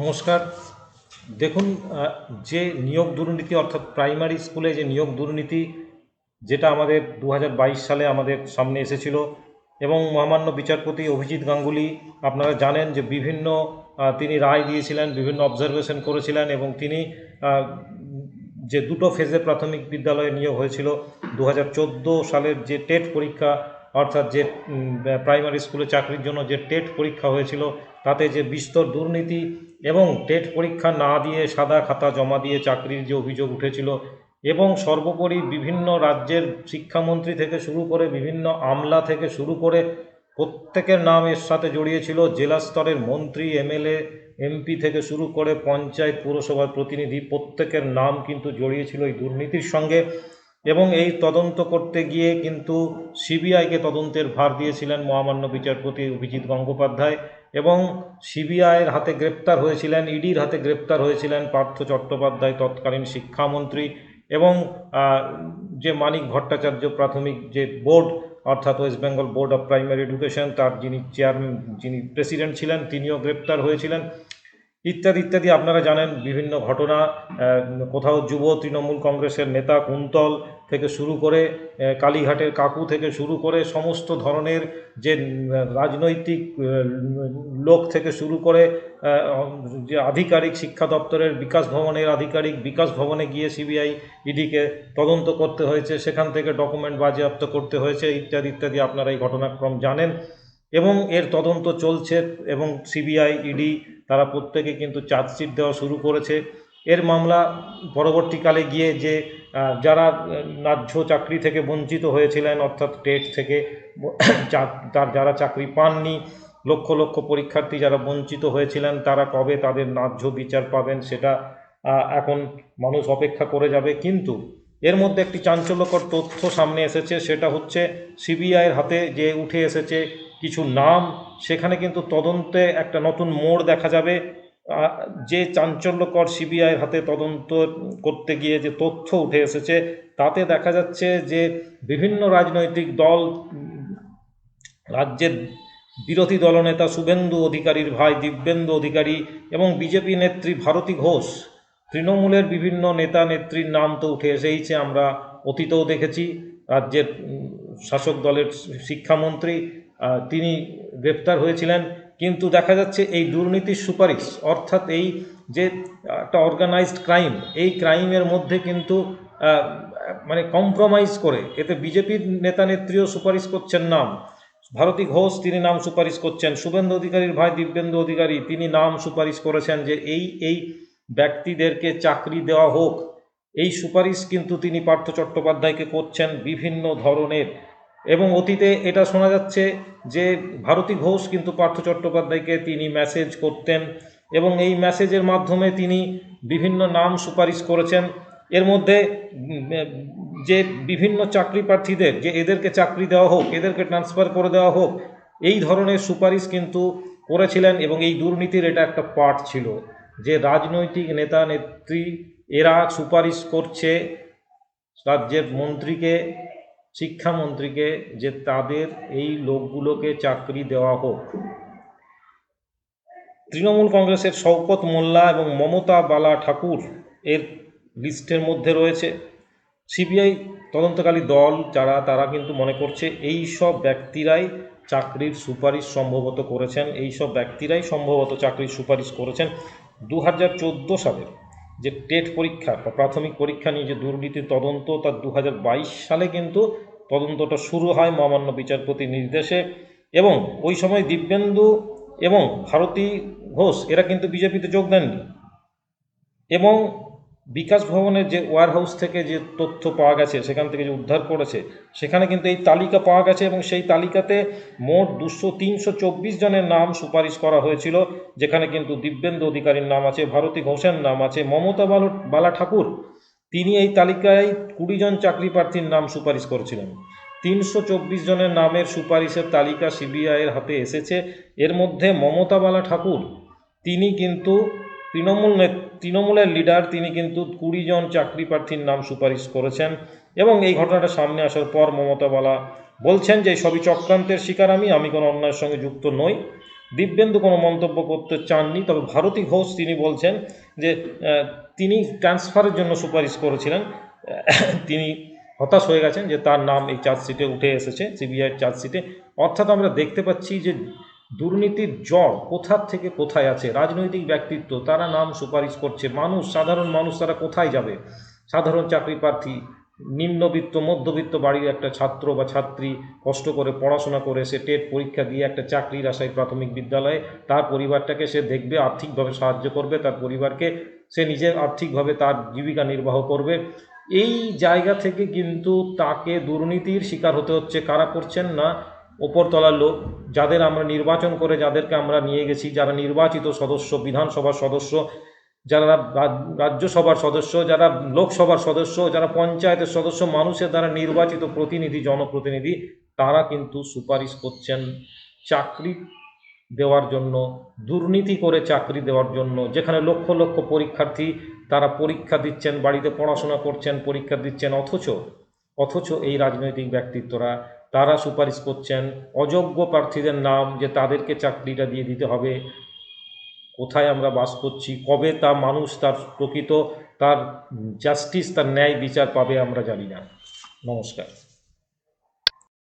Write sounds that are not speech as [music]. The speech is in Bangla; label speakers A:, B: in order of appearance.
A: নমস্কার। দেখুন যে নিয়োগ দুর্নীতি, অর্থাৎ প্রাইমারি স্কুলে যে নিয়োগ দুর্নীতি, যেটা আমাদের দু হাজার বাইশ সালে আমাদের সামনে এসেছিল, এবং মহামান্য বিচারপতি অভিজিৎ গাঙ্গুলি, আপনারা জানেন যে বিভিন্ন তিনি রায় দিয়েছিলেন, বিভিন্ন অবজারভেশন করেছিলেন, এবং তিনি যে দুটো ফেজে প্রাথমিক বিদ্যালয়ে নিয়োগ হয়েছিল দু হাজার চোদ্দ সালের যে টেট পরীক্ষা, অর্থাৎ যে প্রাইমারি স্কুলে চাকরির জন্য যে টেট পরীক্ষা হয়েছিল তাতে যে বিস্তর দুর্নীতি এবং টেট পরীক্ষা না দিয়ে সাদা খাতা জমা দিয়ে চাকরির যে অভিযোগ উঠেছিল এবং সর্বোপরি বিভিন্ন রাজ্যের শিক্ষামন্ত্রী থেকে শুরু করে বিভিন্ন আমলা থেকে শুরু করে প্রত্যেকের নাম এর সাথে জড়িয়েছিল। জেলা স্তরের মন্ত্রী, এমএলএ, এমপি থেকে শুরু করে পঞ্চায়েত পুরসভার প্রতিনিধি প্রত্যেকের নাম কিন্তু জড়িয়েছিল এই দুর্নীতির সঙ্গে এবং এই তদন্ত করতে গিয়ে কিন্তু সিবিআইকে তদন্তের ভার দিয়েছিলেন মহামান্য বিচারপতি অভিজিৎ গঙ্গোপাধ্যায়। এবং সিবিআইয়ের হাতে গ্রেপ্তার হয়েছিলেন, ইডির হাতে গ্রেপ্তার হয়েছিলেন পার্থ চট্টোপাধ্যায়, তৎকালীন শিক্ষামন্ত্রী এবং যে মানিক ভট্টাচার্য প্রাথমিক যে বোর্ড, অর্থাৎ West Bengal Board of Primary Education, তার যিনি চেয়ারম্যান, যিনি প্রেসিডেন্ট ছিলেন, তিনিও গ্রেপ্তার হয়েছিলেন। ইত্যাদি ইত্যাদি। আপনারা জানেন বিভিন্ন ঘটনা কোথাও যুব তৃণমূল কংগ্রেসের নেতা কুন্তল থেকে শুরু করে কালীঘাটের কাকু থেকে শুরু করে, সমস্ত ধরনের যে রাজনৈতিক লোক থেকে শুরু করে যে আধিকারিক, শিক্ষা দপ্তরের, বিকাশ ভবনের আধিকারিক, বিকাশ ভবনে গিয়ে সিবিআই ইডিকে তদন্ত করতে হয়েছে, সেখান থেকে ডকুমেন্ট বাজেয়াপ্ত করতে হয়েছে, ইত্যাদি ইত্যাদি। আপনারা এই ঘটনাক্রম জানেন এবং এর তদন্ত চলছে এবং সিবিআই, ইডি তারা প্রত্যেকে কিন্তু চার্জশিট দেওয়া শুরু করেছে। এর মামলা পরবর্তীকালে গিয়ে যে যারা ন্যায্য চাকরি থেকে বঞ্চিত হয়েছিলেন, অর্থাৎ টেট থেকে [clears throat] তার যারা চাকরি পাননি, লক্ষ লক্ষ পরীক্ষার্থী যারা বঞ্চিত হয়েছিলেন, তারা কবে তাদের ন্যায্য বিচার পাবেন সেটা এখন মানুষ অপেক্ষা করে যাবে। কিন্তু এর মধ্যে একটি চাঞ্চল্যকর তথ্য সামনে এসেছে, সেটা হচ্ছে সিবিআইয়ের হাতে যে উঠে এসেছে কিছু নাম, সেখানে কিন্তু তদন্তে একটা নতুন মোড় দেখা যাবে। যে চাঞ্চল্যকর সিবিআইয়ের হাতে তদন্ত করতে গিয়ে যে তথ্য উঠে এসেছে, তাতে দেখা যাচ্ছে যে বিভিন্ন রাজনৈতিক দল, রাজ্যের বিরোধী দলনেতা শুভেন্দু অধিকারীর ভাই দিব্যেন্দু অধিকারী এবং বিজেপি নেত্রী ভারতী ঘোষ, তৃণমূলের বিভিন্ন নেতা নেত্রীর নাম তো উঠে এসেইছে, আমরা অতীতেও দেখেছি। রাজ্যের শাসক দলের শিক্ষামন্ত্রী তিনি গ্রেপ্তার হয়েছিলেন, কিন্তু দেখা যাচ্ছে এই দুর্নীতির সুপারিশ, অর্থাৎ এই যে একটা অর্গানাইজড ক্রাইম এই ক্রাইমের মধ্যে কিন্তু মানে কম্প্রোমাইজ করে, এতে বিজেপির নেতা নেত্রীও সুপারিশ করছেন নাম। ভারতী ঘোষ তিনি নাম সুপারিশ করছেন, শুভেন্দু অধিকারীর ভাই দিব্যেন্দু অধিকারী তিনি নাম সুপারিশ করেছেন যে এই এই ব্যক্তিদেরকে চাকরি দেওয়া হোক। এই সুপারিশ কিন্তু তিনি পার্থ চট্টোপাধ্যায়কে করছেন বিভিন্ন ধরনের। এবং অতীতে এটা শোনা যাচ্ছে যে ভারতী ঘোষ কিন্তু পার্থ চট্টোপাধ্যায়কে তিনি মেসেজ করতেন এবং এই মেসেজের মাধ্যমে তিনি বিভিন্ন নাম সুপারিশ করেছেন। এর মধ্যে যে বিভিন্ন চাকরি প্রার্থীদের, যে এদেরকে চাকরি দেওয়া হোক, এদেরকে ট্রান্সফার করে দেওয়া হোক, এই ধরনের সুপারিশ কিন্তু করেছিলেন এবং এই দুর্নীতির এটা একটা পার্ট ছিল যে রাজনৈতিক নেতা নেত্রী এরা সুপারিশ করছে রাজ্যের মন্ত্রীকে শিক্ষামন্ত্রীকে যে তাদের এই লোকগুলোকে চাকরি দেওয়া হোক। তৃণমূল কংগ্রেসের শওকত মোল্লা এবং মমতা বালা ঠাকুর এর লিস্টের মধ্যে রয়েছে। সিবিআই তদন্তকারী দল যারা, তারা কিন্তু মনে করছে এই সব ব্যক্তিরাই চাকরির সুপারিশ সম্ভবত করেছেন। এই সব ব্যক্তিরাই সম্ভবত চাকরির সুপারিশ করেছেন। দু হাজার চোদ্দ সালের যে টেট পরীক্ষা বা প্রাথমিক পরীক্ষা নিয়ে যে দুর্নীতি তদন্ত, তার দু হাজার বাইশ সালে কিন্তু তদন্তটা শুরু হয় মহামান্য বিচারপতি নির্দেশে এবং ওই সময় দিব্যেন্দু এবং ভারতী ঘোষ, এরা কিন্তু বিজেপিতে যোগ দেননি। এবং বিকাশ ভবনের যে ওয়ার হাউস থেকে যে তথ্য পাওয়া গেছে, সেখান থেকে যে উদ্ধার করেছে, সেখানে কিন্তু এই তালিকা পাওয়া গেছে এবং সেই তালিকাতে মোট দুশো তিনশো চব্বিশ জনের নাম সুপারিশ করা হয়েছিল, যেখানে কিন্তু দিব্যেন্দু অধিকারীর নাম আছে, ভারতী ঘোষের নাম আছে, মমতা বালো ঠাকুর। তিনি এই তালিকায় কুড়ি জন চাকরি প্রার্থীর নাম সুপারিশ করেছিলেন। তিনশো চব্বিশ জনের নামের সুপারিশের তালিকা সিবিআইয়ের হাতে এসেছে। এর মধ্যে মমতা বালা ঠাকুর, তিনি কিন্তু তৃণমূল নেত- তৃণমূলের লিডার তিনি কিন্তু কুড়ি জন চাকরি প্রার্থীর নাম সুপারিশ করেছেন এবং এই ঘটনাটা সামনে আসার পর মমতা বালা বলছেন যে সবই চক্রান্তের শিকার আমি আমি কোনো অন্যায়ের সঙ্গে যুক্ত নই। দিব্যেন্দু কোনো মন্তব্য করতে চাননি, তবে ভারতী ঘোষ তিনি বলছেন যে তিনি ট্রান্সফারের জন্য সুপারিশ করেছিলেন। [coughs] তিনি হতাশ হয়ে গেছেন যে, তার নাম এই চার্জশিটে উঠে এসেছে, সিবিআইয়ের চার্জশিটে। অর্থাৎ আমরা দেখতে পাচ্ছি যে দুর্নীতির জড় কোথা থেকে কোথায় আছে? রাজনৈতিক ব্যক্তিত্ব, তারা নাম সুপারিশ করছে। মানুষ, সাধারণ মানুষ, তারা কোথায় যাবে? সাধারণ চাকরি প্রার্থী, নিম্নবিত্ত, মধ্যবিত্ত বাড়ির একটা ছাত্র বা ছাত্রী কষ্ট করে পড়াশোনা করে সে টেট পরীক্ষা দিয়ে একটা চাকরির আশায় প্রাথমিক বিদ্যালয়ে, তার পরিবারটাকে সে দেখবে, আর্থিকভাবে সাহায্য করবে, তার পরিবারকে সে নিজের আর্থিকভাবে তার জীবিকা নির্বাহ করবে। এই জায়গা থেকে কিন্তু তাকে দুর্নীতির শিকার হতে হচ্ছে। কারা করছেন না? ওপরতলার লোক, যাদের আমরা নির্বাচন করে যাদেরকে আমরা নিয়ে গেছি, যারা নির্বাচিত সদস্য, বিধানসভার সদস্য, যারা রাজ্যসভার সদস্য, যারা লোকসভার সদস্য, যারা পঞ্চায়েতের সদস্য, মানুষের দ্বারা নির্বাচিত প্রতিনিধি, জনপ্রতিনিধি, তারা কিন্তু সুপারিশ করছেন চাকরি দেওয়ার জন্য, দুর্নীতি করে চাকরি দেওয়ার জন্য। যেখানে লক্ষ লক্ষ পরীক্ষার্থী, তারা পরীক্ষা দিচ্ছেন, বাড়িতে পড়াশোনা করছেন, পরীক্ষা দিচ্ছেন, অথচ অথচ এই রাজনৈতিক ব্যক্তিত্বরা তারা সুপারিশ করছেন, অযোগ্য প্রার্থীদের নাম যে তাদেরকে চাকরিটা দিয়ে দিতে হবে। কোথায় আমরা বাস করছি, কবে তা মানুষ তার প্রকৃত, তার জাস্টিস তার ন্যায় বিচার পাবে আমরা জানি না। নমস্কার।